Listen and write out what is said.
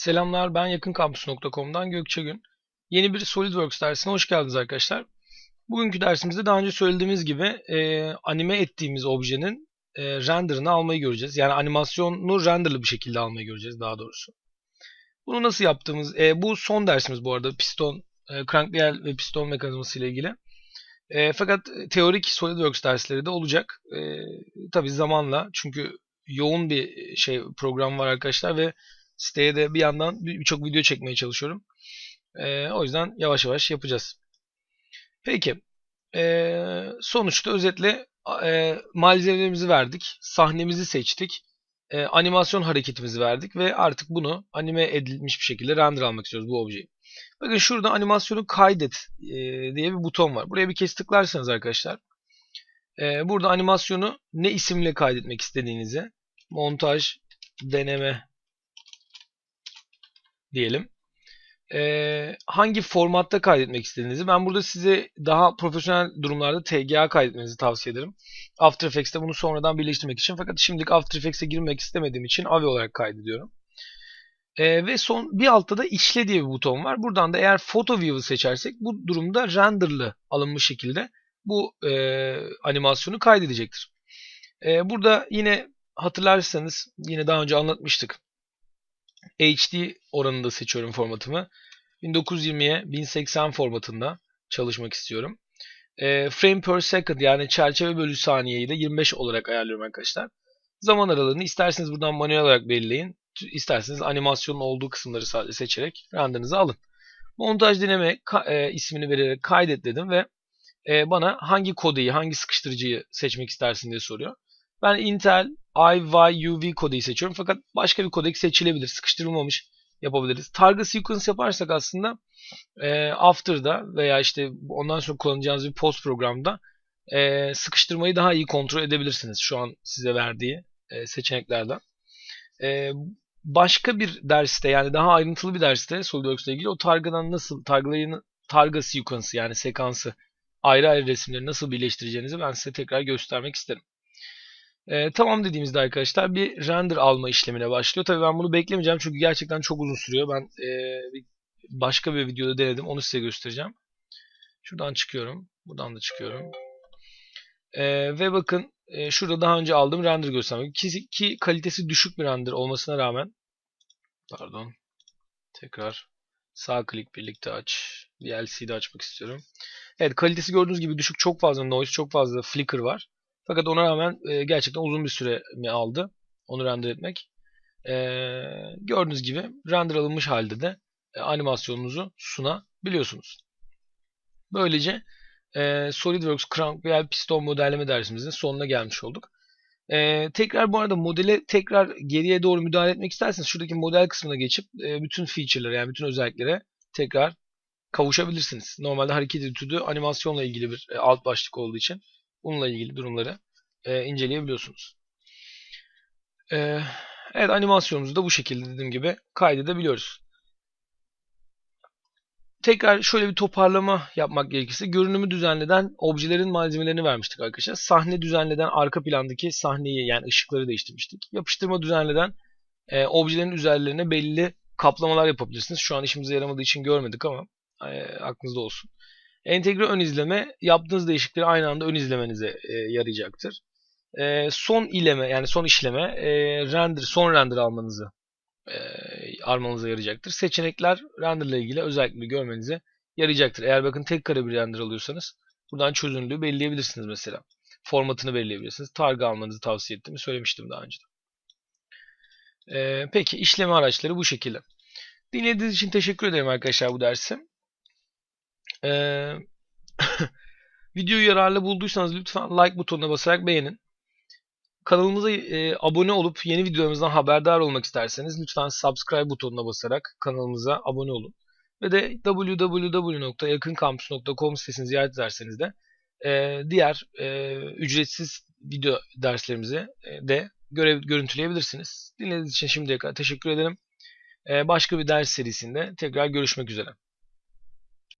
Selamlar ben yakınkampüs.com'dan Gökçe Gün. Yeni bir SolidWorks dersine hoş geldiniz arkadaşlar. Bugünkü dersimizde daha önce söylediğimiz gibi e, anime ettiğimiz objenin e, renderını almayı göreceğiz. Yani animasyonu renderlı bir şekilde almayı göreceğiz daha doğrusu. Bunu nasıl yaptığımız, e, bu son dersimiz bu arada piston, e, crank ve piston mekanizması ile ilgili. E, fakat teorik SolidWorks dersleri de olacak. E, tabii zamanla çünkü yoğun bir şey program var arkadaşlar ve siteye de bir yandan birçok video çekmeye çalışıyorum. E, o yüzden yavaş yavaş yapacağız. Peki. E, sonuçta özetle e, malzemelerimizi verdik. Sahnemizi seçtik. E, animasyon hareketimizi verdik ve artık bunu anime edilmiş bir şekilde render almak istiyoruz bu objeyi. Bakın şurada animasyonu kaydet e, diye bir buton var. Buraya bir kez tıklarsanız arkadaşlar e, burada animasyonu ne isimle kaydetmek istediğinizi montaj deneme diyelim. Ee, hangi formatta kaydetmek istediğinizi ben burada size daha profesyonel durumlarda TGA kaydetmenizi tavsiye ederim. After Effects'te bunu sonradan birleştirmek için fakat şimdilik After Effects'e girmek istemediğim için AVI olarak kaydediyorum. Ee, ve son bir altta da işle diye bir buton var. Buradan da eğer Photo View'u seçersek bu durumda renderlı alınmış şekilde bu e, animasyonu kaydedecektir. E, burada yine hatırlarsanız yine daha önce anlatmıştık. HD oranında seçiyorum formatımı. 1920'ye 1080 formatında çalışmak istiyorum. E, frame per second yani çerçeve bölü saniyeyi de 25 olarak ayarlıyorum arkadaşlar. Zaman aralığını isterseniz buradan manuel olarak belirleyin. İsterseniz animasyonun olduğu kısımları sadece seçerek renderinizi alın. Montaj deneme e, ismini vererek kaydet dedim ve e, bana hangi kodeyi, hangi sıkıştırıcıyı seçmek istersin diye soruyor. Ben Intel IYUV kodeyi seçiyorum fakat başka bir kodek seçilebilir. Sıkıştırılmamış yapabiliriz. Target sequence yaparsak aslında e, after'da veya işte ondan sonra kullanacağınız bir post programda e, sıkıştırmayı daha iyi kontrol edebilirsiniz. Şu an size verdiği e, seçeneklerden. E, başka bir derste yani daha ayrıntılı bir derste SolidWorks ile ilgili o targadan nasıl targalayın targa sequence yani sekansı ayrı ayrı resimleri nasıl birleştireceğinizi ben size tekrar göstermek isterim. E, tamam dediğimizde arkadaşlar bir render alma işlemine başlıyor. Tabii ben bunu beklemeyeceğim çünkü gerçekten çok uzun sürüyor. Ben e, başka bir videoda denedim. Onu size göstereceğim. Şuradan çıkıyorum. Buradan da çıkıyorum. E, ve bakın e, şurada daha önce aldığım render göstermek. Ki, ki kalitesi düşük bir render olmasına rağmen pardon tekrar sağ klik birlikte aç. VLC'de açmak istiyorum. Evet kalitesi gördüğünüz gibi düşük çok fazla noise çok fazla flicker var. Fakat ona rağmen e, gerçekten uzun bir süre mi aldı onu render etmek. E, gördüğünüz gibi render alınmış halde de e, animasyonunuzu sunabiliyorsunuz. Böylece e, SolidWorks Crank veya Piston modelleme dersimizin sonuna gelmiş olduk. E, tekrar bu arada modele tekrar geriye doğru müdahale etmek isterseniz şuradaki model kısmına geçip e, bütün feature'ları yani bütün özelliklere tekrar kavuşabilirsiniz. Normalde hareket etüdü animasyonla ilgili bir e, alt başlık olduğu için bununla ilgili durumları e, inceleyebiliyorsunuz. E, evet animasyonumuzu da bu şekilde dediğim gibi kaydedebiliyoruz. Tekrar şöyle bir toparlama yapmak gerekirse görünümü düzenleden objelerin malzemelerini vermiştik arkadaşlar. Sahne düzenleden arka plandaki sahneyi yani ışıkları değiştirmiştik. Yapıştırma düzenleden e, objelerin üzerlerine belli kaplamalar yapabilirsiniz. Şu an işimize yaramadığı için görmedik ama e, aklınızda olsun. Entegre ön izleme yaptığınız değişiklikleri aynı anda ön izlemenize e, yarayacaktır. E, son ileme yani son işleme e, render son render almanızı e, almanıza yarayacaktır. Seçenekler render ile ilgili özellikle görmenize yarayacaktır. Eğer bakın tek kare bir render alıyorsanız buradan çözünürlüğü belirleyebilirsiniz mesela. Formatını belirleyebilirsiniz. Targa almanızı tavsiye ettiğimi söylemiştim daha önce. E, peki işleme araçları bu şekilde. Dinlediğiniz için teşekkür ederim arkadaşlar bu dersi. Ee, videoyu yararlı bulduysanız lütfen like butonuna basarak beğenin. Kanalımıza e, abone olup yeni videolarımızdan haberdar olmak isterseniz lütfen subscribe butonuna basarak kanalımıza abone olun. Ve de www.yakınkampüs.com sitesini ziyaret ederseniz de e, diğer e, ücretsiz video derslerimizi de görev, görüntüleyebilirsiniz. Dinlediğiniz için şimdiye kadar teşekkür ederim. Başka bir ders serisinde tekrar görüşmek üzere.